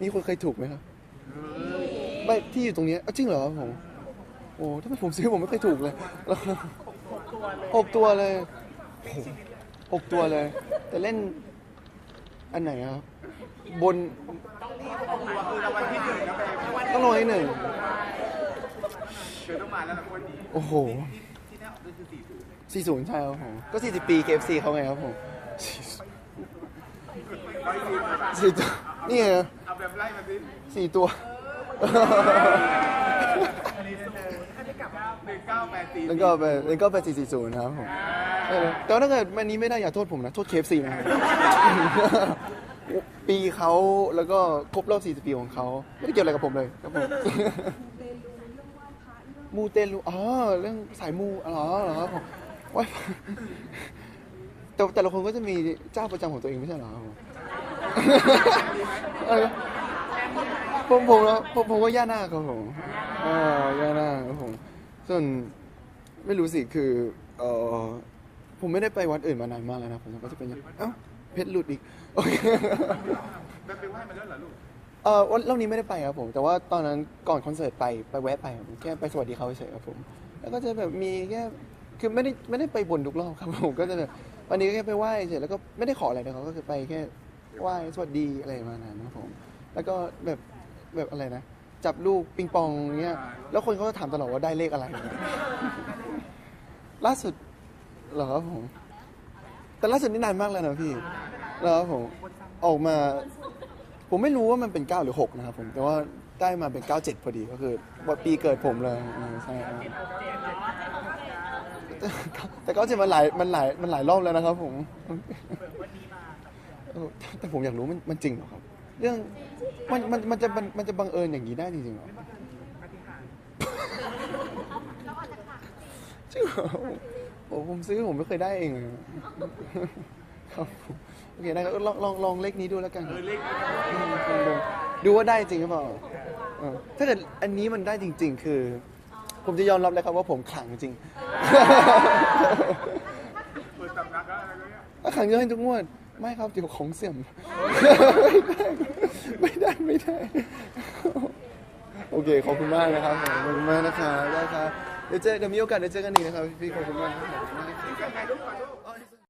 มีคนเคยถูกไหมครับไม่ที่อยู่ตรงเนี้ยอ้าวจริงเหรอผมโอ้ถ้าเป็นผมซื้อผมไม่เคยถูกเลยหกตัวเลยโอ้โหหกตัวเลย แต่เล่นอันไหนอะครับบนคือรางวัลที่หนึ่งนะเป็นรางวัลต้องลงให้หนึ่งเกิดต้องมาแล้วนะคนนี้โอ้โหที่แน่ก็คือสี่ศูนย์สี่ศูนย์ใช่ครับผมก็สี่สิบปี KFC เขาไงครับผมร้อยยี่ สิบสี่ตัวนี่ไงเอาแบบไล่มาสิสี่ตัว หนึ่งเก้าแปดสี่แล้วก็ไปแล้วก็ไปสี่สี่ศูนย์ครับผมเออแต่ว่าถ้าเกิดวันนี้ไม่ได้อย่าโทษผมนะ โทษ KFC นะครับปีเขาแล้วก็ครบรอบ40ปีของเขาไม่ได้เกี่ยวอะไรกับผมเลยครับผม มูเตลูอ๋อ เรื่องสายมู อ๋อเหรอครับผมว่าแต่แต่ละคนก็จะมีเจ้าประจำของตัวเองไม่ใช่เหรอครับผมเออ ผมผมแล้วผมผมก็ย่าหน้าครับผมอ่าย่าหน้าครับผมส่วนไม่รู้สิคือเออผมไม่ได้ไปวัดอื่นมานานมากแล้วนะผมก็จะเป็นอย่างเอ้าเพชรหลุดอีกโอเคแบบไปไหว้มาแล้วเหรอลูกเออวันรอบนี้ไม่ได้ไปครับผม แต่ว่าตอนนั้นก่อนคอนเสิร์ตไปไปแวะไปครับผมแค่ไปสวัสดีเขาเฉยๆครับผม แล้วก็จะแบบมีแค่คือไม่ได้ไม่ได้ไปบนทุกรอบครับผมก็จะแบบวันนี้ก็แค่ไปไหว้เฉยแล้วก็ไม่ได้ขออะไรนะครับก็คือไปแค่ ไหว้สวัสดีอะไรประมาณนั้นครับผม แล้วก็แบบแบบอะไรนะ จับลูกปิงปองเงี้ย แล้วคนเขาก็ถามตลอดว่าได้เลขอะไร ล่าสุดเหรอครับผม แต่ล่าสุดนี่นานมากแล้วนะพี่แล้วครับผม ออกมา ผมไม่รู้ว่ามันเป็นเก้าหรือหกนะครับผม แต่ว่าได้มาเป็นเก้าเจ็ดพอดีก็คือวันปีเกิดผมเลยอ่าใช่ครับแต่แต่เก้าเจ็ดมันหลายมันหลายมันหลายรอบแล้วนะครับผม เออแต่ผมอยากรู้มันมันจริงเหรอครับ เรื่องมันมันมันจะมันมันจะบังเอิญอย่างนี้ได้จริงๆเหรอจริงเหรอผมผมซื้อผมไม่เคยได้เองเลยครับผมโอเคได้ครับลองลองลองเลขนี้ดูแล้วกันครับเลขอืมลองดูดูว่าได้จริงหรือเปล่าเออถ้าเกิดอันนี้มันได้จริง ๆ คือ ผมจะยอมรับเลยครับว่าผมขลังจริงเปิดสำนักอะไรเนี่ยถ้าขลังเยอะให้ทุกงวด ไม่ครับเดี๋ยวของเสื่อม ไม่ได้ ไม่ได้ โอเค ขอบคุณมากนะครับผมขอบคุณมากนะครับได้ครับ เดี๋ยวเจอเดี๋ยวมีโอกาสเดี๋ยวเจอกันอีกนะครับพี่ขอบคุณมากครับ